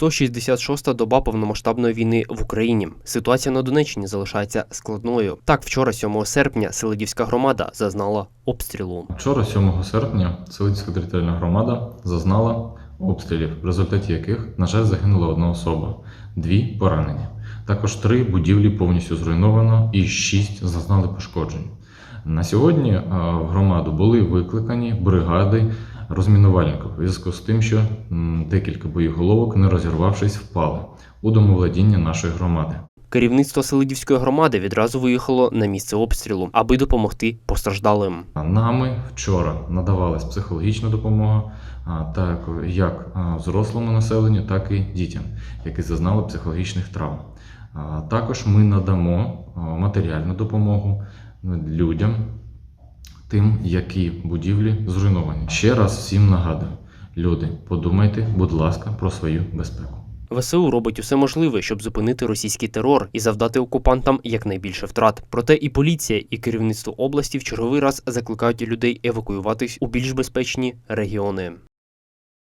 166-та доба повномасштабної війни в Україні. Ситуація на Донеччині залишається складною. Так, вчора, 7 серпня, Селидівська громада зазнала обстрілу. Вчора, 7 серпня, Селицька територіальна громада зазнала обстрілів, в результаті яких, на жаль, загинула одна особа, дві поранені. Також три будівлі повністю зруйновано і шість зазнали пошкоджень. На сьогодні в громаду були викликані бригади розмінувальників у зв'язку з тим, що декілька боєголовок, не розірвавшись, впали у домовладіння нашої громади. Керівництво Селидівської громади відразу виїхало на місце обстрілу, аби допомогти постраждалим. Нами вчора надавалась психологічна допомога, так як взрослому населенню, так і дітям, які зазнали психологічних травм. Також ми надамо матеріальну допомогу людям, тим, які будівлі зруйновані. Ще раз всім нагадую: люди, подумайте, будь ласка, про свою безпеку. ВСУ робить усе можливе, щоб зупинити російський терор і завдати окупантам якнайбільше втрат. Проте і поліція, і керівництво області в черговий раз закликають людей евакуюватись у більш безпечні регіони.